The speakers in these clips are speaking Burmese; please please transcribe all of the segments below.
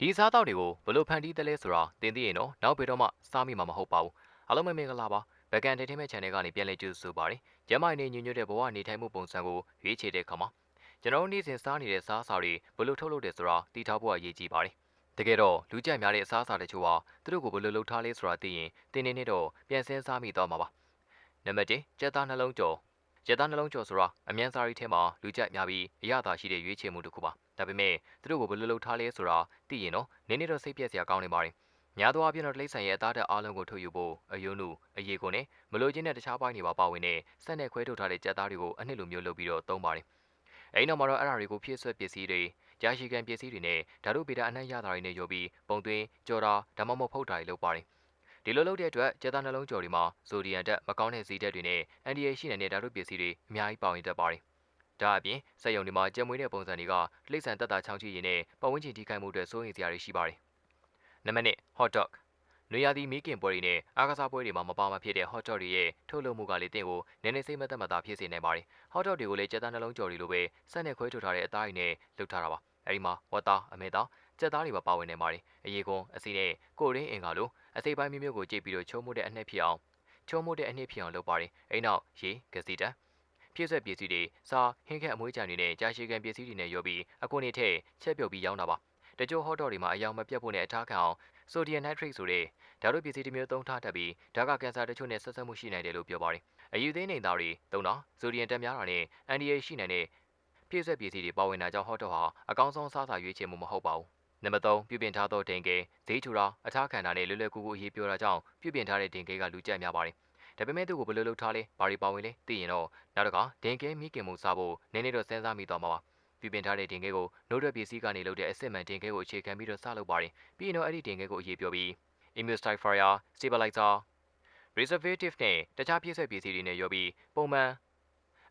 ဒီစားတောက်တွေကိုဘလို့ဖန်တီးသလဲဆိုတာသင်သိရင်တော့နောက်ဘယ်တော့မှစားမိမှာမဟုတ်ပါဘူးအားလုံးပဲမင်္ဂလာပါဘကန် Entertainment Channel ကနေပြန်လည်ကြိုဆိုပါရစေကျမအနေနဲ့ညွှန်ညွှတ်တဲ့ဘဝနေထိုင်မှုပုံစံကိုရွေးချယ်တဲ့အခါမှာကျွန်တော်တို့နေ့စဉ်စားနေတဲ့စားအစာတွေဘလို့ထုတ်လုပ်တယ်ဆိုတာသိထားဖို့အရေးကြီးပါတယ်တကယ်တော့လူကြိုက်များတဲ့အစားအစာတချို့ဟာသူတို့ကိုဘယ်လိုလုပ်ထားလဲဆိုတာသိရင်တင်းနေနဲ့တော့ပြန်စင်းစားမိသွားမှာပါနံပါတ်1ကြက်သားနှလုံးကြော် ကြက်သားနှလုံးကြော်ဆိုတာအမြန်စားရီထဲမှာလူကြိုက်များပြီးအရသာရှိတဲ့ရွေးချယ်မှုတစ်ခုပါဒါပေမဲ့သူတို့ကိုဘယ်လိုလုပ်ထားလဲဆိုတာသိရင်တော့နည်းနည်းတော့စိတ်ပြက်စရာကောင်းနေပါတယ်များသောအားဖြင့်တော့တိရစ္ဆာန်ရဲ့အသားဓာတ်အားလုံးကိုထုတ်ယူဖို့အယုံနုအရေကုန်နဲ့မလိုချင်တဲ့တခြားပိုင်းတွေပါပါဝင်တဲ့ဆက်နဲ့ခွဲထုတ်ထားတဲ့ကြက်သားတွေကိုအနှစ်လိုမျိုးလုပ်ပြီးတော့သုံးပါတယ်အဲဒီနောက်မှာတော့အဲ့ဒါတွေကိုဖြည့်ဆွက်ပစ္စည်းတွေကြာရှည်ခံပစ္စည်းတွေနဲ့ဓာတုဗေဒအနှံ့ရတာတွေနဲ့ရောပြီးပုံသွင်းကြော်တာဒါမှမဟုတ်ဖုတ်တာတွေလုပ်ပါတယ် ဒီလိုလုပ်တဲ့အတွက်ကျက်သားနှလုံးကြော်တွေမှာဆိုဒီယမ်ဓာတ်မကောင်းတဲ့ဇီဓာတ်တွေနဲ့အန်တီရရှိနေတဲ့ဓာတုပစ္စည်းတွေအများကြီးပါဝင်တတ်ပါတယ်။ဒါအပြင်စက်ယုံတွေမှာကြက်မွေးတဲ့ပုံစံတွေကလိမ့်ဆန်တက်တာချောင်းချီရင်နဲ့ပတ်ဝန်းကျင်ထိခိုက်မှုတွေစိုးရိမ်စရာတွေရှိပါတယ်။နံပါတ်1 hot dog နွေရာသီမီးကင်ပွဲတွေနဲ့အားကစားပွဲတွေမှာမပါမဖြစ်တဲ့ hot dog တွေရဲ့ထုတ်လုပ်မှုကလေးတင့်ကိုနည်းနည်းစိတ်မသက်မသာဖြစ်စေနိုင်ပါတယ်။ hot dog တွေကိုလည်းကြက်သားနှလုံးကြော်တွေလိုပဲစက်နဲ့ခွဲထုတ်ထားတဲ့အသားတွေနဲ့လုပ်ထားတာပါ။အဲဒီမှာဝတ်သားအမဲသားကြက်သားတွေပါပါဝင်နေပါတယ်။အရေကွန်အစီနဲ့ကိုရင်းအင်္ဂါလို အစိပ်ပိုင်းမျိုးမျိုးကိုကြိတ်ပြီးတော့ချုံမှုတဲ့အနှစ်ဖြစ်အောင်ချုံမှုတဲ့အနှစ်ဖြစ်အောင်လုပ်ပါတယ်။အဲဒီနောက်ရေဂစီတန်ပြည့်စွက်ပစ္စည်းတွေစားဟင်းခက်အမွှေးကြံတွေနဲ့ကြာရှည်ခံပစ္စည်းတွေနဲ့ရောပြီးအကွန်နေထည့်ချက်ပြုတ်ပြီးရောင်းတာပါ။တချို့ hot dog တွေမှာအယောင်မပြတ်ဖို့နဲ့အထားခံအောင်ဆိုဒီယမ်နိုက်ထရိတ်ဆိုတဲ့ဓာတ်ပစ္စည်းတစ်မျိုးသုံးထားတတ်ပြီးဓာတ်ကကင်ဆာတချို့နဲ့ဆက်ဆက်မှုရှိနိုင်တယ်လို့ပြောပါတယ်။အယူသေးနေသားတွေသုံးတာဆိုဒီယမ်တက်များတာနဲ့အန်ဒီအေရှိနိုင်တဲ့ပြည့်စွက်ပစ္စည်းတွေပါဝင်တာကြောင့် hot dog ဟာအကောင်းဆုံးစားစာရွေးချယ်မှုမဟုတ်ပါဘူး။ နံပါတ်3ပြုပြင်ထားသောဒိန်ကဲဈေးချူတာအထားခံတာနဲ့လွယ်လွယ်ကူကူအရေးပြောတာကြောင့်ပြုပြင်ထားတဲ့ဒိန်ကဲကလူကြိုက်များပါတယ်။ဒါပေမဲ့သူ့ကိုဘယ်လိုလုပ်ထားလဲဘာတွေပါဝင်လဲသိရင်တော့နောက်တစ်ခါဒိန်ကဲမိခင်မှုစားဖို့နည်းနည်းတော့စဉ်းစားမိသွားမှာပါ။ပြုပြင်ထားတဲ့ဒင်ကဲကိုနို့ရက်ပစ္စည်းကနေလုပ်တဲ့အစစ်မှန်ဒင်ကဲကိုအခြေခံပြီးတော့စလုပ်ပါတယ်။ပြီးရင်တော့အဲ့ဒီဒင်ကဲကိုအရေးပြောပြီး emulsifier, stabilizer, preservative နဲ့တခြားပြည့်စွက်ပစ္စည်းတွေနဲ့ရောပြီးပုံမှန်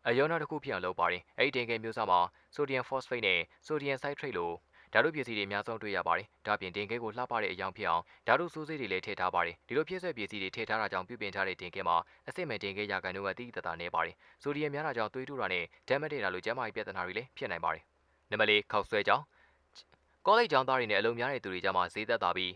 အယောနာတစ်ခုဖြစ်အောင်လုပ်ပါတယ်။အဲ့ဒီဒင်ကဲမျိုးစားမှာ sodium phosphate နဲ့ sodium citrate လို ဓာတုပစ္စည်းတွေအများဆုံးတွေ့ရပါတယ်။ဒါ့အပြင်ဒင်ကဲကိုလှပတဲ့အယောင်ဖြစ်အောင်ဓာတုဆိုးစေးတွေလည်းထည့်ထားပါတယ်။ဒီလိုပြည့်စွက်ပစ္စည်းတွေထည့်ထားတာကြောင့်ပြုပြင်ထားတဲ့ဒင်ကဲမှာအစစ်မဲ့ဒင်ကဲရာခိုင်နှုန်းကတိတိတသားနေပါတယ်။ဆိုဒီယမ်များတာကြောင့်သွေးတိုးတာနဲ့ဓာတ်မတေတာလိုကျန်းမာရေးပြဿနာတွေလည်းဖြစ်နိုင်ပါတယ်။နံပါတ်၄ခောက်ဆွဲကြောင်ကောလိပ်ကျောင်းသားတွေနဲ့အလုံများတဲ့သူတွေကြားမှာဈေးသက်သာပြီး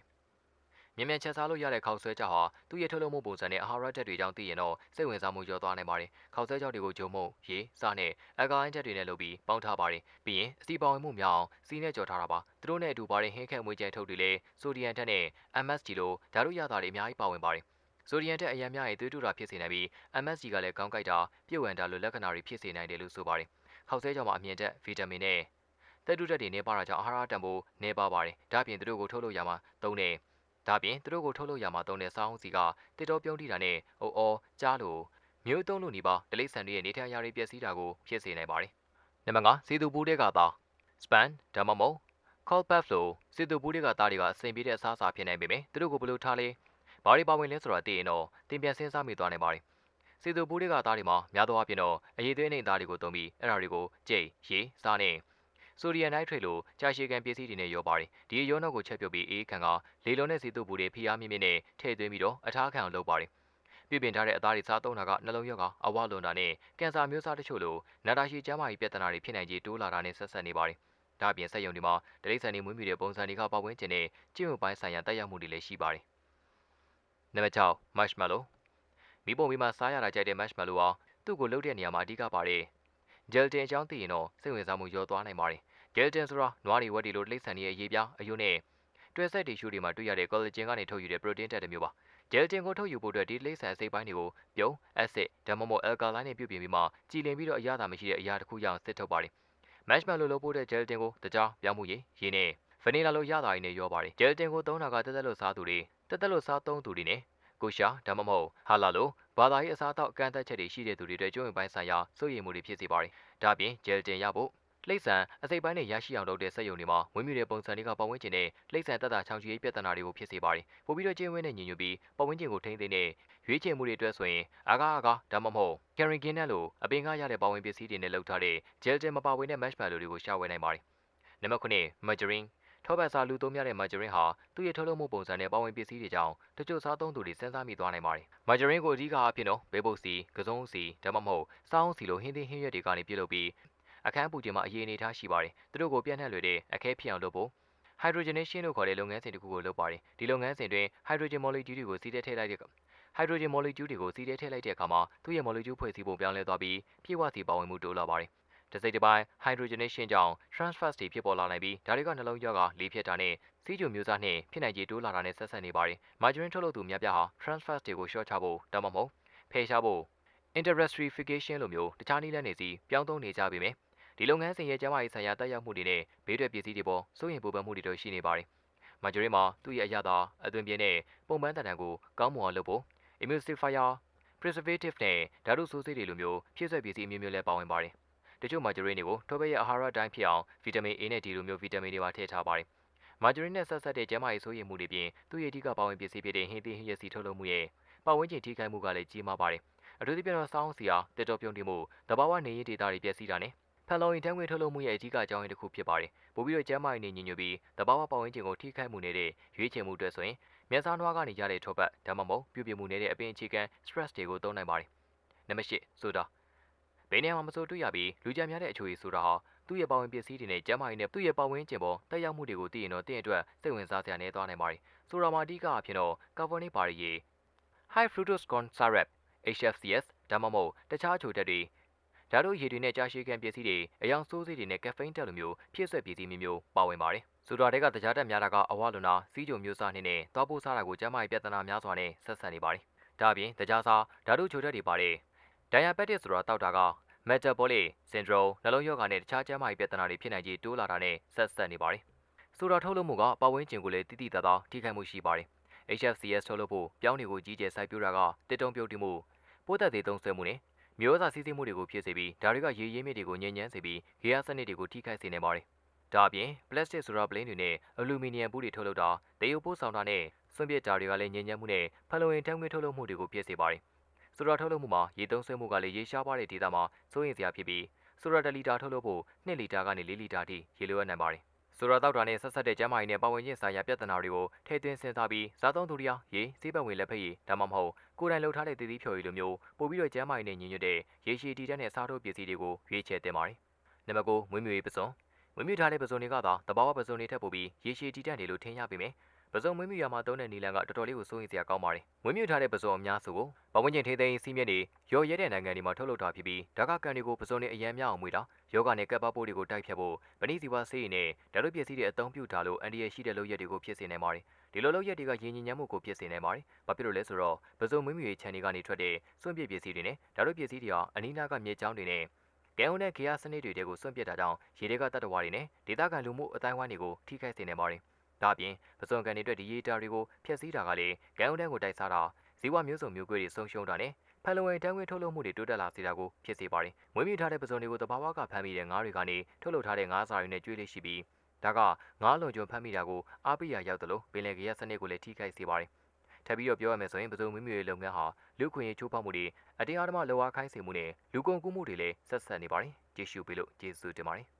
မြန်မြန်ချက်စားလို့ရတဲ့ခေါက်ဆွဲကြောက်ဟာသူ့ရဲ့ထုတ်လုပ်မှုပုံစံနဲ့အာဟာရဓာတ်တွေကြောင့်သိရင်တော့စိတ်ဝင်စားမှုကျော်သွားနိုင်ပါတယ်။ခေါက်ဆွဲကြောက်တွေကိုဂျုံမုံ၊ရေ၊စားနဲ့အကာအိုင်းဓာတ်တွေနဲ့လုပ်ပြီးပေါင်းထားပါတယ်။ပြီးရင်အစီပါဝင်မှုများအောင်စီးနဲ့ကြော်ထားတာပါ။သူတို့နဲ့အတူပါတဲ့ဟင်းခက်မွေးကြဲထုတ်တွေလည်းဆိုဒီယမ်ဓာတ်နဲ့ MSG လိုဓာတ်တို့ရတာတွေအများကြီးပါဝင်ပါတယ်။ဆိုဒီယမ်တဲ့အရန်များရဲ့သွေးတူတာဖြစ်စေနိုင်ပြီး MSG ကလည်းကောင်းကြိုက်တာပြည့်ဝတာလိုလက္ခဏာတွေဖြစ်စေနိုင်တယ်လို့ဆိုပါတယ်။ခေါက်ဆဲကြောင်မှာအမြင့်တက်ဗီတာမင်နဲ့သက်တူဓာတ်တွေနေပါတာကြောင့်အာဟာရတန်ဖိုးနေပါပါတယ်။ဒါ့အပြင်သူတို့ကိုထုတ်လုပ်ရမှာသုံးတဲ့ ဒါပြင်သူတို့ကိုထုတ်လုပ်ရမှာသုံးတဲ့စောင်းစီကတစ်တော်ပြုံးတိတာနဲ့အိုအောကြားလို့မျိုးသုံးလို့နေပါဒလိဆန်တွေရဲ့နေထိုင်ရာတွေပျက်စီးတာကိုဖြစ်စေနိုင်ပါတယ်။နံပါတ်5စီသူပူးတဲ့ကသာ span ဒါမှမဟုတ် call puff လို့စီသူပူးတဲ့ကသားတွေကအစိမ်ပြေတဲ့အစားအစာဖြစ်နိုင်ပေမဲ့သူတို့ကိုဘယ်လိုထားလဲဘာတွေပါဝင်လဲဆိုတာသိရင်တော့တင်ပြန်စဉ်းစားမိသွားနိုင်ပါတယ်။စီသူပူးတဲ့ကသားတွေမှာများသောအားဖြင့်တော့အရေးသွေးနေသားတွေကိုသုံးပြီးအဲ့ဒါတွေကိုကြိတ်ရေစားနဲ့ ဆိုဒီယမ်နိုက်ထရိတ်လိုကြာရှည်ခံပစ္စည်းတွေနဲ့ရောပါတယ်ဒီရောနှောက်ကိုချက်ပြုတ်ပြီးအေးခံကလေလုံးနဲ့စီတုပ်ဘူးတွေဖိအားမြင့်မြင့်နဲ့ထည့်သွင်းပြီးတော့အထားခံအောင်လုပ်ပါတယ်ပြပြင်ထားတဲ့အသားတွေစားသုံးတာကနှလုံးရောဂါအဝလွန်တာနဲ့ကင်ဆာမျိုးစားတချို့လိုနာတာရှည်ကျန်းမာရေးပြဿနာတွေဖြစ်နိုင်ခြေတိုးလာတာနဲ့ဆက်ဆက်နေပါတယ်ဒါအပြင်စက်ရုံတွေမှာဒလိဆန်တွေမွေးမြူတဲ့ပုံစံတွေကပတ်ဝန်းကျင်နဲ့ကျင့်ဝတ်ပိုင်းဆိုင်ရာတက်ရောက်မှုတွေလည်းရှိပါတယ်နံပါတ်6 marshmallow မိပုံပြီးမှစားရတာကြိုက်တဲ့ marshmallow ဟာသူ့ကိုလှုပ်တဲ့နေရာမှာအဓိကပါတယ် gelatin အကြောင်းသိရင်တော့စိတ်ဝင်စားမှုရောသွားနိုင်ပါတယ်။ gelatin ဆိုတာနွားတွေဝက်တွေလိုတိရစ္ဆာန်တွေရဲ့အရေးပြားအယိုးနဲ့တွဲဆက်တီရှူတွေမှာတွေ့ရတဲ့ collagen ကနေထုတ်ယူတဲ့ protein ဓာတ်တစ်မျိုးပါ။ gelatin ကိုထုတ်ယူဖို့အတွက်ဒီတိရစ္ဆာန်အစိတ်ပိုင်းတွေကိုပြုံး acid ဒါမှမဟုတ် alkaline နဲ့ပြုပြင်ပြီးမှကြည်လင်ပြီးတော့အရသာမရှိတဲ့အရာတစ်ခုရအောင်စစ်ထုတ်ပါတယ်။ marshmallow လို့ပို့တဲ့ gelatin ကိုတကြားပြောင်းမှုရည်ရင်းနဲ့ vanilla လို့ရတာရင်းနဲ့ရောပါတယ်။ gelatin ကိုသုံးတာကတက်တက်လို့စားသူတွေတက်တက်လို့စားသုံးသူတွေနဲ့ကိုရှာဒါမှမဟုတ်ဟာလာလိုဘာသာရေးအစားအသောက်အကန့်အသတ်ချက်တွေရှိတဲ့သူတွေအတွက်ကျွမ်းဝင်ပိုင်းဆိုင်ရာစိုးရိမ်မှုတွေဖြစ်စေပါတယ်။ဒါ့အပြင် gelatin ရဖို့ လှိမ့်ဆန်အစိပ်ပိုင်းနဲ့ရရှိအောင်လုပ်တဲ့စက်ရုံတွေမှာဝင်းမြူတဲ့ပုံစံတွေကပတ်ဝန်းကျင်နဲ့လှိမ့်ဆန်တက်တာချောင်ချီရေးပြဿနာတွေကိုဖြစ်စေပါတယ်။ပို့ပြီးတော့ကျင်းဝင်းနဲ့ညီညွတ်ပြီးပတ်ဝန်းကျင်ကိုထိန်းသိမ်းတဲ့ရွေးချယ်မှုတွေအတွက်ဆိုရင်အာကာအာကာဒါမှမဟုတ် carrageen နဲ့လိုအပင်ကရတဲ့ပတ်ဝန်းပစ္စည်းတွေနဲ့လုပ်ထားတဲ့ gelatin မပါဝင်တဲ့ marshmallow တွေကိုရှာဝယ်နိုင်ပါတယ်။နံပါတ်9 margarine ထောပတ်စာလူသုံးများတဲ့ margarine ဟာသူ့ရဲ့ထုတ်လုပ်မှုပုံစံနဲ့ပါဝင်ပစ္စည်းတွေကြောင့်တချို့စားသုံးသူတွေစဉ်းစားမိသွားနိုင်ပါတယ်။ margarine ကိုအဓိကအဖြစ်တော့ဘေးပုတ်စီ၊ကစုံစီဒါမှမဟုတ်စောင်းစီလိုဟင်းသီးဟင်းရွက်တွေကနေပြုလုပ်ပြီး အခန်းပူခြင်းမှာအရေးအနေထားရှိပါတယ်။သူတို့ကိုပြန့်နှံ့လွယ်တဲ့အခဲဖြစ်အောင်လုပ်ဖို့ hydrogenation လို့ခေါ်တဲ့လုပ်ငန်းစဉ်တစ်ခုကိုလုပ်ပါတယ်ဒီလုပ်ငန်းစဉ်တွင် hydrogen molecule တွေကိုစီးထဲထည့်လိုက်တဲ့ hydrogen molecule တွေကိုစီးထဲထည့်လိုက်တဲ့အခါမှာသူ့ရဲ့ molecule ဖွဲ့စည်းပုံပြောင်းလဲသွားပြီးပြည့်ဝစီပါဝင်မှုတိုးလာပါတယ်တစိတ်တစ်ပိုင်း hydrogenation ကြောင့် transfers တွေဖြစ်ပေါ်လာနိုင်ပြီးဒါတွေကနှလုံးရောဂါလေးဖြစ်တာနဲ့စီးကြိုမျိုးစားနှင့်ဖြစ်နိုင်ခြေတိုးလာတာနဲ့ဆက်ဆက်နေပါတယ်။ margarine ထုတ်လုပ်သူများပြားဟာ transfers တွေကိုရှော့ချဖို့ဒါမှမဟုတ်ဖယ်ရှားဖို့ interesterification လိုမျိုးတခြားနည်းလမ်းတွေစီပြောင်းသုံးနေကြပေမယ့် ဒီလုပ်ငန်းစဉ်ရဲ့ကျန်းမာရေးဆိုင်ရာတက်ရောက်မှုတွေနဲ့ဘေးထွက်ပစ္စည်းတွေပေါ်စိုးရိမ်ပူပန်မှုတွေတော့ရှိနေပါတယ်။ margarine မှာသူ့ရဲ့အရသာအသွင်ပြင်းနဲ့ပုံပန်းတန်တန်ကိုကောင်းမွန်အောင်လုပ်ဖို့ emulsifier preservative နဲ့ဓာတုဆိုးဆေးတွေလိုမျိုးဖြည့်ဆွက်ပစ္စည်းအမျိုးမျိုးလည်းပါဝင်ပါတယ်။တချို့ margarine တွေကိုထိုဘက်ရဲ့အာဟာရတိုင်းဖြစ်အောင်ဗီတာမင် A နဲ့ D လိုမျိုးဗီတာမင်တွေပါထည့်ထားပါတယ်။ margarine နဲ့ဆက်ဆက်တဲ့ကျန်းမာရေးစိုးရိမ်မှုတွေပြင်သူ့ရဲ့အဓိကပါဝင်ပစ္စည်းဖြစ်တဲ့ဟင်းသီးဟင်းရက်စီထုတ်လုပ်မှုရဲ့ပတ်ဝန်းကျင်ထိခိုက်မှုကလည်းကြီးမားပါတယ်။အထူးသဖြင့်တော့စောင်းစရာတက်တော်ပြုံးတိမှုတဘာဝနေရေးဒေတာတွေပျက်စီးတာနဲ့ ဖန်လုံအိမ်ဓာတ်ငွေ့ထုတ်လုပ်မှုရဲ့အဓိကအကြောင်းရင်းတစ်ခုဖြစ်ပါတယ်။ပိုပြီးတော့ကျန်းမာရေးနေညီညွတ်ပြီးတဘာဝပတ်ဝန်းကျင်ကိုထိခိုက်မှုနေတဲ့ရွေးချယ်မှုအတွက်ဆိုရင်မျက်စားနွားကနေရတဲ့ထောပတ်ဒါမှမဟုတ်ပြုပြင်မှုနေတဲ့အပင်အခြေခံ stress တွေကိုသုံးနိုင်ပါတယ်။နံပါတ်၈ဆိုတာဘယ်နေရာမှာမဆိုတွေ့ရပြီးလူကြံများတဲ့အချိုရည်ဆိုတာဟာသူ့ရဲ့ပါဝင်ပစ္စည်းတွေနဲ့ကျန်းမာရေးနဲ့သူ့ရဲ့ပတ်ဝန်းကျင်ပေါ်တက်ရောက်မှုတွေကိုသိရင်တော့တင့်အတွက်စိတ်ဝင်စားစရာနေသွားနိုင်ပါတယ်။ဆိုတာမှာအဓိကအဖြစ်တော့ကာဗွန်နိပါရီရေ high fructose corn syrup HFCS ဒါမှမဟုတ်တခြားချိုတက်တွေ ဓာတ်တို့ရည်တွေနဲ့ကြာရှည်ခံပစ္စည်းတွေအယောင်ဆိုးစေးတွေနဲ့ကက်ဖိန်းတက်လိုမျိုးဖြည့်ဆွက်ပစ္စည်းမျိုးမျိုးပါဝင်ပါတယ်။ဆိုတာတွေကတခြားတက်များတာကအဝလွန်တာစီးကြုံမျိုးစားနှင်းနဲ့သွားပိုးစားတာကိုကျန်းမာရေးပြဿနာများစွာနဲ့ဆက်ဆက်နေပါတယ်။ဒါအပြင်တခြားစားဓာတ်တို့ချိုတက်တွေပါတဲ့ diabetic ဆိုတာတောက်တာက metabolic syndrome နှလုံးရောဂါနဲ့တခြားကျန်းမာရေးပြဿနာတွေဖြစ်နိုင်ခြေတိုးလာတာနဲ့ဆက်ဆက်နေပါတယ်။ဆိုတာထုတ်လုပ်မှုကပတ်ဝန်းကျင်ကိုလည်းတိတိတသားထိခိုက်မှုရှိပါတယ်။ HFCS ထုတ်လုပ်ဖို့ပြောင်းတွေကိုကြီးကျယ်စိုက်ပျိုးတာကတစ်တုံးပြုတ်တိမှုပိုးသက်သေးသုံးဆွဲမှုနဲ့ မျိုးစားစီးစီးမှုတွေကိုဖြစ်စေပြီးဒါတွေကရေရင်းမြစ်တွေကိုညှဉ်းညမ်းစေပြီးဂေယစနစ်တွေကိုထိခိုက်စေနိုင်ပါတယ်။ဒါအပြင်ပလတ်စတစ်ဆိုတာပလင်းတွေနဲ့အလူမီနီယံဘူးတွေထုတ်လုပ်တာတေယိုပို့ဆောင်တာနဲ့စွန့်ပစ်တာတွေကလည်းညှဉ်းညမ်းမှုနဲ့ဖန်လုံအိမ်ဓာတ်ငွေ့ထုတ်လုပ်မှုတွေကိုဖြစ်စေပါတယ်။ဆိုဒါထုတ်လုပ်မှုမှာရေသုံးဆွဲမှုကလည်းရေရှားပါတဲ့ဒေသမှာစိုးရိမ်စရာဖြစ်ပြီးဆိုဒါ1လီတာထုတ်လုပ်ဖို့2လီတာကနေ4လီတာအထိရေလိုအပ်နိုင်ပါတယ်။ ဆိုတော့တောက်တာနဲ့ဆက်ဆက်တဲ့ကျန်းမာရေးနဲ့ပတ်ဝန်းကျင်ဆိုင်ရာပြဿနာတွေကိုထည့်သွင်းစဉ်းစားပြီးစားသုံးသူတွေဟာရေစေးပတ်ဝင်လက်ဖက်ရည်ဒါမှမဟုတ်ကိုယ်တိုင်လှုပ်ထားတဲ့တည်တည်ဖြော်ရည်လိုမျိုးပို့ပြီးတော့ကျန်းမာရေးနဲ့ညီညွတ်တဲ့ရေရှည်တည်တတ်တဲ့စားထိုးပစ္စည်းတွေကိုရွေးချယ်သင့်ပါတယ်။နံပါတ်9မွေးမြူရေးပစုံမွေးမြူထားတဲ့ပစုံတွေကသာတဘာဝပစုံတွေထက်ပိုပြီးရေရှည်တည်တတ်တယ်လို့ထင်ရပေမယ့် ပစုံမွေးမြူရမှာသုံးတဲ့နီလန်ကတော်တော်လေးကိုစိုးရိမ်စရာကောင်းပါတယ်။မွေးမြူထားတဲ့ပစုံအများစုကိုပတ်ဝန်းကျင်ထိသိမ်းစီးမြစ်တွေရော်ရဲတဲ့နိုင်ငံတွေမှာထုတ်လုပ်တာဖြစ်ပြီးဒါကကန်တွေကိုပစုံတွေအရန်များအောင်မွေးတာယောဂနဲ့ကပ်ပါပိုးတွေကိုတိုက်ဖြတ်ဖို့ဗဏိစီဝါဆေးရည်နဲ့ဓာတ်ပစ္စည်းတွေအသုံးပြုထားလို့အန်ဒီရရှိတဲ့လုပ်ရက်တွေကိုဖြစ်စေနိုင်ပါတယ်။ဒီလိုလုပ်ရက်တွေကရင်းညဉ့်ညမ်းမှုကိုဖြစ်စေနိုင်ပါတယ်။ဘာဖြစ်လို့လဲဆိုတော့ပစုံမွေးမြူရေးခြံတွေကနေထွက်တဲ့စွန့်ပစ်ပစ္စည်းတွေနဲ့ဓာတ်ပစ္စည်းတွေဟာအနီးနားကမြေကြောင်းတွေနဲ့ကဲအုံနဲ့ဂေယစနစ်တွေတဲကိုစွန့်ပစ်တာကြောင့်ရေတွေကတတ္တဝါတွေနဲ့ဒေသခံလူမှုအတိုင်းဝိုင်းတွေကိုထိခိုက်စေနိုင်ပါတယ်။ ဒါ့အပြင်ပစုံကန်တွေအတွက်ဒီရေတာတွေကိုဖျက်ဆီးတာကလည်းကဲအုံတန်းကိုတိုက်စားတာဇီဝမျိုးစုံမျိုးကွဲတွေဆုံးရှုံးတာနဲ့ဖန်လုံအိမ်ဓာတ်ငွေ့ထုတ်လုပ်မှုတွေတိုးတက်လာစေတာကိုဖြစ်စေပါတယ်။မွေးမြူထားတဲ့ပစုံတွေကိုတဘာဝကဖမ်းမိတဲ့ငါးတွေကနေထုတ်လုပ်ထားတဲ့ငါးစာတွေနဲ့ကျွေးလေးရှိပြီးဒါကငါးလွန်ကျွံဖမ်းမိတာကိုအားပေးရာရောက်သလိုပင်လယ်ကရစနစ်ကိုလည်းထိခိုက်စေပါတယ်။ထပ်ပြီးတော့ပြောရမယ်ဆိုရင်ပစုံမွေးမြူရေးလုပ်ငန်းဟာလူခွင့်ရေးချိုးဖောက်မှုတွေအတရားဓမ္မလောအားခိုင်းစေမှုနဲ့လူကုန်ကူးမှုတွေလည်းဆက်ဆက်နေပါတယ်။ကျေးဇူးပေးလို့ကျေးဇူးတင်ပါတယ်။